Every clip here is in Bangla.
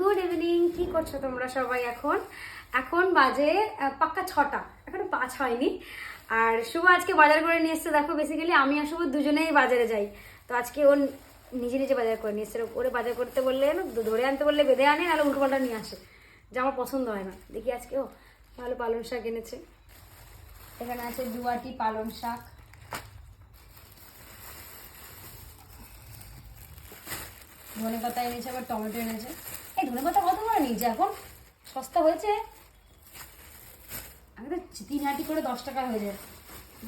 গুড ইভিনিং কি করছ তোমরা সবাই এখন? এখন বাজে পাক্কা ছটা। এখনও পাঁচ হয়নি। আর শুভ আজকে বাজার করে নিয়ে এসছে। দেখো বেসিক্যালি আমি আর শুভ দুজনেই বাজারে যাই। তো আজকে ও নিজে নিজে বাজার করে নিয়ে এসছে। ওরে বাজার করতে বললে ধরে আনতে বললে বেঁধে আনে, নাহলে উল্টো পাল্টা নিয়ে আসে। যা আমার পছন্দ হয় না। দেখি আজকে ও ভালো পালং শাক এনেছে। এখানে আছে দুয়াটি পালং শাক। ধনে পাতা এনেছে, আবার টমেটো এনেছে। এই ধনে পাতা কত করে নিয়েছে এখন সস্তা হয়েছে। আমি তো তিন হাঁটি করে দশ টাকা হয়ে যায়।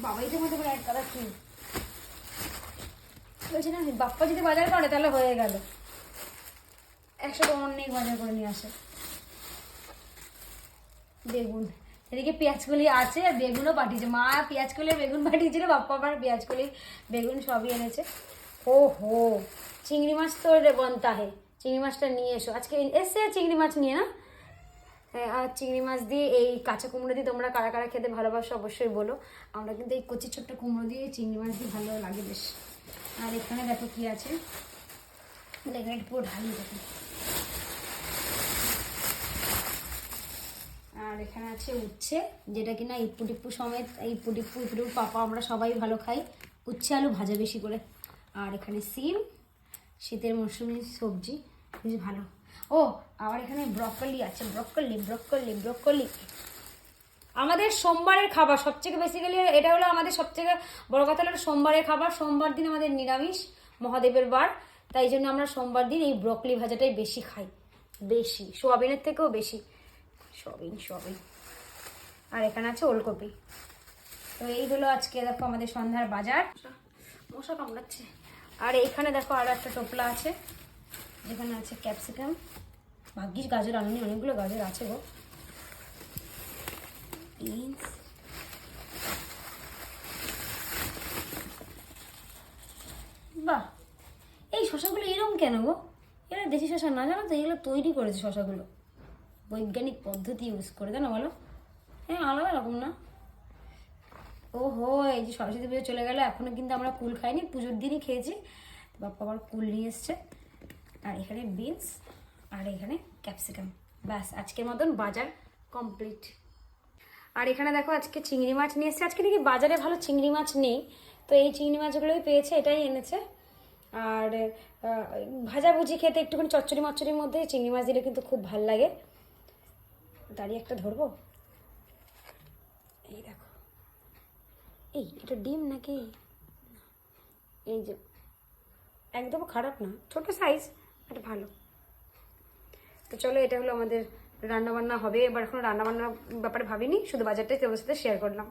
বাবাই তো মধ্যে করে এক কালার কি বলছি না বাপ্পা যদি বাজার করে তাহলে হয়ে গেল। একসাথে অনেক বাজার করে নিয়ে আসে। বেগুন, এদিকে পেঁয়াজকলি আছে আর বেগুনও পাঠিয়েছে। মা পেঁয়াজকলি আর বেগুন পাঠিয়েছিল, বাপ্পা আবার পেঁয়াজকলি, বেগুন সবই এনেছে। ও হো চিংড়ি মাছ তো রে বনতা হে চিংড়ি মাছটা নিয়ে এসো। আজকে এসে চিংড়ি মাছ নিয়ে না? হ্যাঁ, আর চিংড়ি মাছ দিয়ে এই কাঁচা কুমড়ো দিয়ে তোমরা কারা কারা খেতে ভালোবাসো অবশ্যই বলো। আমরা কিন্তু এই কচি ছোট্ট কুমড়ো দিয়ে চিংড়ি মাছ দিয়ে ভালো লাগে বেশ। আর এখানে দেখো কি আছে? একটু পুরো ঢালি দেখো। আর এখানে আছে উচ্ছে যেটা কিনা ইপ্পু টিপ্পু সমেত ইপ্পু টিপ্পু ইপ্পু টিপ্পু পাপা আমরা সবাই ভালো খাই। উচ্ছে আলু ভাজা বেশি করে। আর এখানে সিম শীতের মরশুমি সবজি, বেশ ভালো। ও, আবার এখানে ব্রকলি আছে, ব্রকলি ব্রকলি ব্রকলি। আমাদের সোমবারের খাবার সবথেকে বেসিক্যালি এটা হলো আমাদের সবথেকে বড় কথা হলো সোমবারের খাবার, সোমবার দিন আমাদের নিরামিষ মহাদেবের বার। তাই জন্য আমরা সোমবার দিন এই ব্রকলি ভাজাটাই বেশি খাই। বেশি, সোয়াবিনের থেকেও বেশি। Soybean soybean. আর এখানে আছে ওলকপি। তো এই হলো আজকে, দেখো আমাদের সন্ধ্যার বাজার। মশা কামড়াচ্ছে। আর এইখানে দেখো আরও একটা টোপলা আছে, যেখানে আছে ক্যাপসিকাম ভাগ্যিস গাজর আনুনি, অনেকগুলো গাজর আছে গো। বাহ, এই শশাগুলো এরকম কেন গো? এরা দেশি শশা না, জানো তো? এগুলো তৈরি করেছে শশাগুলো। বৈজ্ঞানিক পদ্ধতি ইউজ করে, জানো বলো? হ্যাঁ আলাদা রকম না? ও হো এই যে সরস্বতী পুজো চলে গেল, এখনও কিন্তু আমরা কুল খাইনি, পুজোর দিনই খেয়েছি। বাপ্পা আবার কুল নিয়ে এসছে। আর এখানে বিনস, আর এখানে ক্যাপসিকাম। ব্যাস, আজকের মতন বাজার কমপ্লিট। আর এখানে দেখো আজকে চিংড়ি মাছ নিয়ে এসছে। আজকে দেখি বাজারে ভালো চিংড়ি মাছ নেই। তো এই চিংড়ি মাছগুলোই পেয়েছে, এটাই এনেছে। আর ভাজাভুজি খেতে একটুখানি চচ্চড়ি মচ্চড়ির মধ্যে চিংড়ি মাছ দিলে কিন্তু খুব ভালো লাগে। দাঁড়িয়ে একটা ধরবো? এই দেখো। এই, এটা ডিম নাকি? এই যে একদম খারাপ না, ছোট সাইজ এটা ভালো। তো চলো, এটা হলো আমাদের রান্নাবান্না হবে। এবার এখন রান্নাবান্নার ব্যাপারে ভাবিনি, শুধু বাজারটাই তোমার সাথে শেয়ার করলাম।